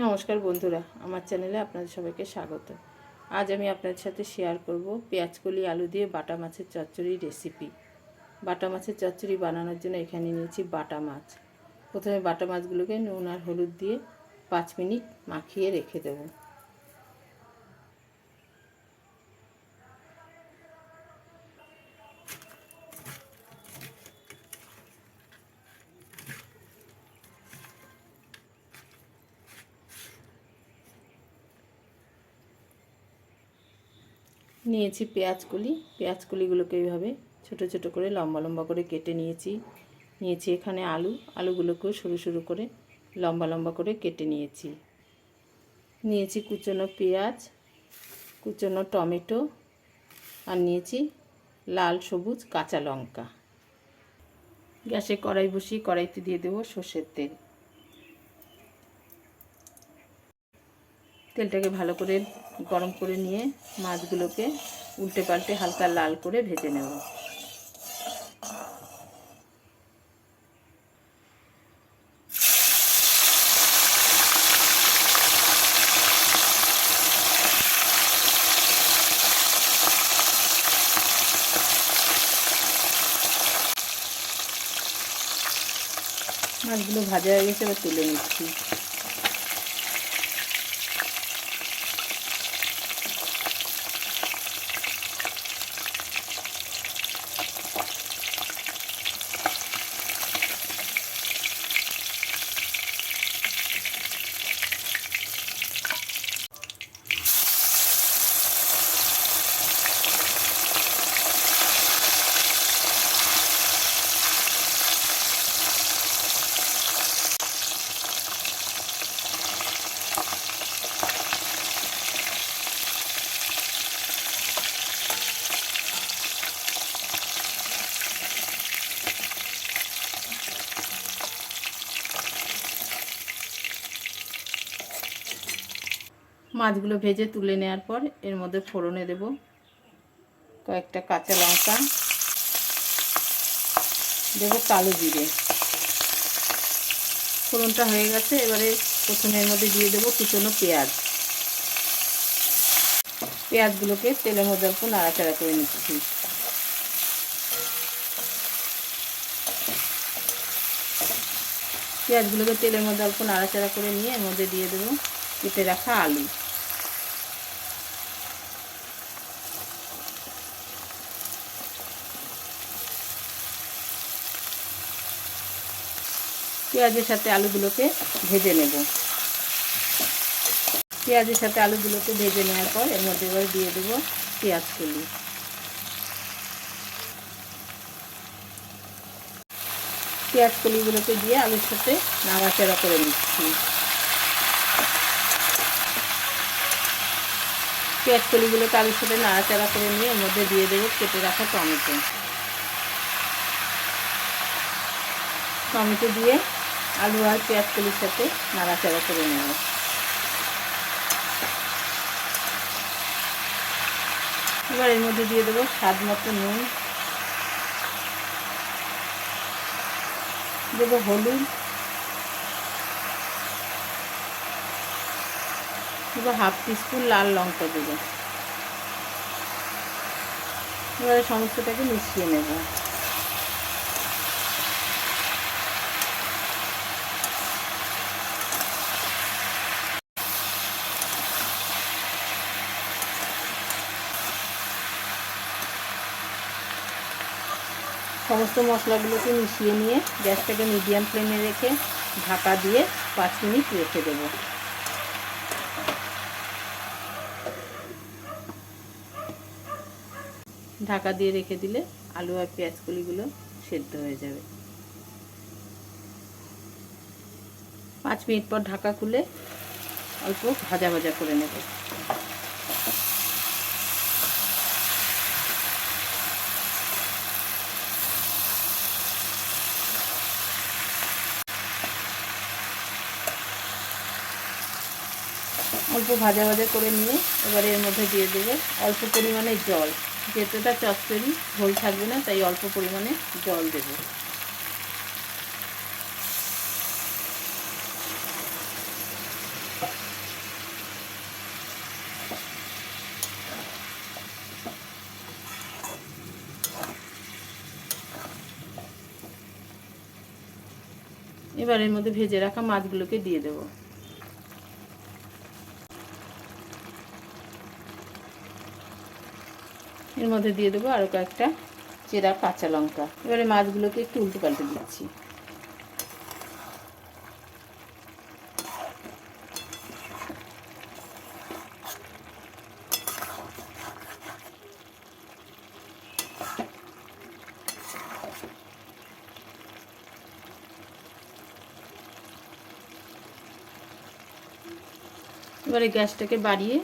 নমস্কার বন্ধুরা, আমার চ্যানেলে আপনাদের সবাইকে স্বাগত। আজ আমি আপনাদের সাথে শেয়ার করব পেঁয়াজকলি আলু দিয়ে বাটা মাছের চচ্চড়ি রেসিপি বাটা মাছের চচ্চড়ি বানানোর জন্য এখানে নিয়েছি বাটা মাছ। প্রথমে বাটা মাছগুলোকে নুন আর হলুদ দিয়ে পাঁচ মিনিট মাখিয়ে রেখে দেবো। নিয়েছি পেঁয়াজকলি। পেঁয়াজকলিগুলোকে এইভাবে ছোট ছোট করে লম্বা লম্বা করে কেটে নিয়েছি। নিয়েছি এখানে আলু। আলুগুলোকেও সরু সরু করে লম্বা লম্বা করে কেটে নিয়েছি। নিয়েছি কুচনো পেঁয়াজ, কুচনো টমেটো আর নিয়েছি লাল, সবুজ, কাঁচা লঙ্কা। গ্যাসে কড়াই বসিয়ে কড়াইতে দিয়ে দেবো সর্ষের তেল। তেলটাকে ভালো করে গরম করে নিয়ে মাছগুলোকে উল্টে পাল্টে হালকা লাল করে ভেজে নেব। মাছগুলো ভাজা হয়ে গেছে, এবার তুলে নিচ্ছি। মাছগুলো ভেজে তুলে নেওয়ার পর এর মধ্যে ফোড়নে দেব কয়েকটা কাঁচা লঙ্কা, দেবো কালো জিরে। ফোড়নটা হয়ে গেছে, এবারে প্রথমে এর মধ্যে দিয়ে দেবো কুচনো পেঁয়াজ। পেঁয়াজগুলোকে তেলের মধ্যে অল্প নাড়াচাড়া করে নিচ্ছি। পেঁয়াজগুলোকে তেলের মধ্যে অল্প নাড়াচাড়া করে নিয়ে এর মধ্যে দিয়ে দেবো কেটে রাখা আলু। পেঁয়াজের সাথে আলুগুলোকে ভেজে নেব। পেঁয়াজের সাথে আলুগুলোকে ভেজে নেওয়ার পর এর মধ্যে এবার দিয়ে দেবো পেঁয়াজ কলি পেঁয়াজ কলিগুলোকে দিয়ে আলুর সাথে নাড়াচাড়া করে নিচ্ছি। পেঁয়াজ কলিগুলোকে আলুর সাথে নাড়াচাড়া করে নিয়ে এর মধ্যে দিয়ে দেবো কেটে রাখা টমেটো। টমেটো দিয়ে আলু আর পেঁয়াজ কলির সাথে নাড়াচাড়া করে নেব। এবার এর মধ্যে দিয়ে দেবো স্বাদ মতো নুন। দেবো হলুদ। দেবো হাফ টিস্পুন লাল লঙ্কা দেবো। এবারে সমস্তটাকে মিশিয়ে নেব। সমস্ত মশলাগুলোকে মিশিয়ে নিয়ে গ্যাসটাকে মিডিয়াম ফ্লেমে রেখে ঢাকা দিয়ে পাঁচ মিনিট রেখে দেবো। ঢাকা দিয়ে রেখে দিলে আলু আর পেঁয়াজ কলিগুলো সেদ্ধ হয়ে যাবে। পাঁচ মিনিট পর ঢাকা খুলে অল্প ভাজা ভাজা করে নেব। অল্প ভাজা ভাজা করে নিয়ে এবারে এর মধ্যে দিয়ে দেবো অল্প পরিমাণে জল। যেহেতু এটা চচ্চড়ি, ঝোল থাকবে না, তাই অল্প পরিমাণে জল দেব। এবার এর মধ্যে ভেজে রাখা মাছগুলোকে দিয়ে দেব। এর মধ্যে দিয়ে দেবো আরও কয়েকটা চেরা কাঁচা লঙ্কা। এবারে মাছগুলোকে একটু উল্টে পাল্টে দিচ্ছি। এবারে গ্যাসটাকে বাড়িয়ে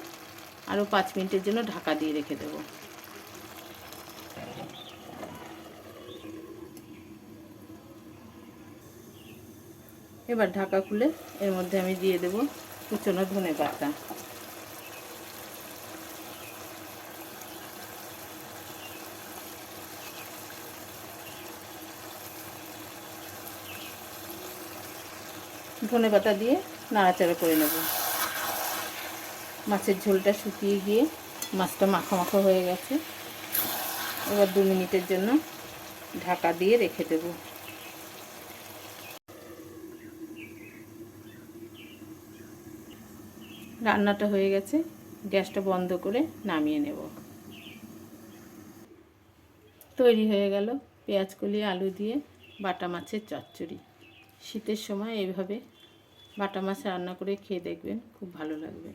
আরও পাঁচ মিনিটের জন্য ঢাকা দিয়ে রেখে দেব। এবার ঢাকা খুলে এর মধ্যে আমি দিয়ে দেব কুচনো ধনে পাতা। ধনে পাতা দিয়ে নাড়াচাড়া করে নেব। মাছের ঝোলটা শুকিয়ে গিয়ে মাছটা মাখো মাখো হয়ে গেছে। এবার দু মিনিটের জন্য ঢাকা দিয়ে রেখে দেব। রান্নাটা হয়ে গেছে, গ্যাসটা বন্ধ করে নামিয়ে নেব। তৈরি হয়ে গেল পেঁয়াজ কলি আলু দিয়ে বাটা মাছের চচ্চড়ি। শীতের সময় এইভাবে বাটা মাছ রান্না করে খেয়ে দেখবেন খুব ভালো লাগবে।